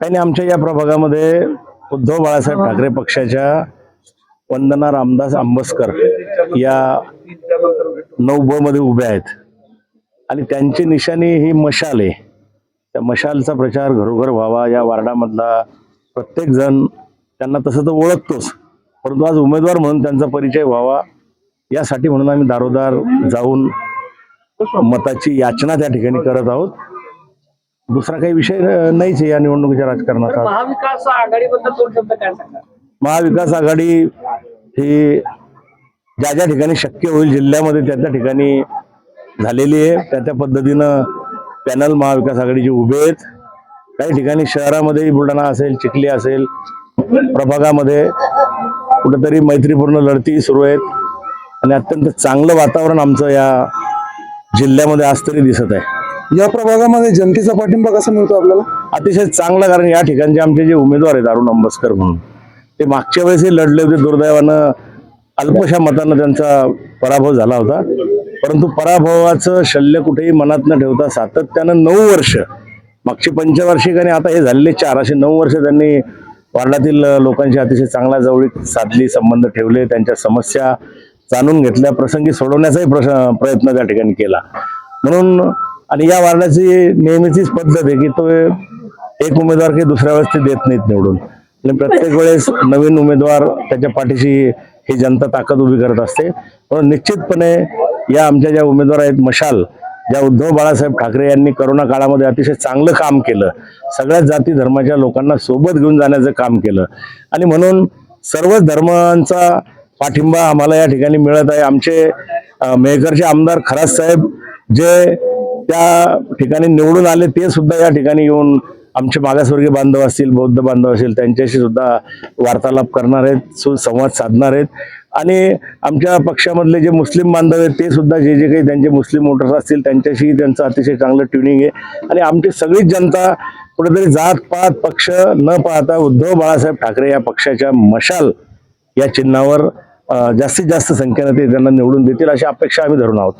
काही नाही आमच्या या प्रभागामध्ये उद्धव बाळासाहेब ठाकरे पक्षाच्या वंदना रामदास आंबसकर या नऊ ब मध्ये उभ्या आहेत. आणि त्यांची निशाणी ही मशाल आहे. त्या मशालचा प्रचार घरोघर व्हावा या वार्डामधला प्रत्येक जण त्यांना तसं तर ओळखतोच. परंतु आज उमेदवार म्हणून त्यांचा परिचय व्हावा यासाठी म्हणून आम्ही दारोदार जाऊन मताची याचना त्या ठिकाणी करत आहोत. दुसरा काही विषय नाहीच आहे या निवडणुकीच्या राजकारणाचा महाविकास आघाडीबद्दल दोन शब्द काय सांगा महाविकास आघाडी ही ज्या ज्या ठिकाणी शक्य होईल जिल्ह्यामध्ये त्या त्या ठिकाणी झालेली आहे. त्या त्या पद्धतीनं पॅनल महाविकास आघाडीचे उभे आहेत. काही ठिकाणी शहरामध्ये बुलढाणा असेल चिखली असेल प्रभागामध्ये कुठेतरी मैत्रीपूर्ण लढती सुरू आहेत. आणि अत्यंत चांगलं वातावरण आमचं या जिल्ह्यामध्ये आज तरी दिसत आहे. या प्रभागामध्ये जनतेचा पाठिंबा कसा मिळतो आपल्याला? अतिशय चांगलं कारण या ठिकाणचे आमचे जे उमेदवार आहेत अरुण अंबस्कर म्हणून ते मागच्या वेळेसही लढले होते दुर्दैवानं. अल्पशा मतानं त्यांचा पराभव झाला होता. परंतु पराभवाचं शल्य कुठेही मनात न ठेवता सातत्यानं नऊ वर्ष मागची पंचवार्षिक आणि आता हे झालेले चार असे नऊ वर्ष त्यांनी वार्डातील लोकांशी अतिशय चांगला जवळीक साधली संबंध ठेवले त्यांच्या समस्या जाणून घेतल्या प्रसंगी सोडवण्याचाही प्रश्न प्रयत्न त्या ठिकाणी केला. म्हणून आणि या वार्डाची नेहमीचीच पद्धत आहे की तो एक उमेदवार काही दुसऱ्या वेळेस ते देत नाहीत निवडून. आणि प्रत्येक वेळेस नवीन उमेदवार त्याच्या पाठीशी ही जनता ताकद उभी करत असते. म्हणून निश्चितपणे या आमच्या ज्या उमेदवार आहेत मशाल ज्या उद्धव बाळासाहेब ठाकरे यांनी करोना काळामध्ये अतिशय चांगलं काम केलं सगळ्याच जाती धर्माच्या लोकांना सोबत घेऊन जाण्याचं काम केलं. आणि म्हणून सर्वच धर्मांचा पाठिंबा आम्हाला या ठिकाणी मिळत आहे. आमचे मेहकरचे आमदार खरास साहेब जे त्या ठिकाणी निवडून आले ते सुद्धा या ठिकाणी येऊन आमचे मागासवर्गीय बांधव असतील बौद्ध बांधव असतील त्यांच्याशी सुद्धा वार्तालाप करणार आहेत सुसंवाद साधणार आहेत. आणि आमच्या पक्षामधले जे मुस्लिम बांधव आहेत ते सुद्धा जे जे काही त्यांचे मुस्लिम वोटर्स असतील त्यांच्याशी त्यांचं अतिशय चांगलं ट्युनिंग आहे. आणि आमची सगळीच जनता कुठेतरी जात पात पक्ष न पाहता उद्धव बाळासाहेब ठाकरे या पक्षाच्या मशाल या चिन्हावर जास्तीत जास्त संख्येनं ते त्यांना निवडून देतील अशी अपेक्षा आम्ही धरून आहोत.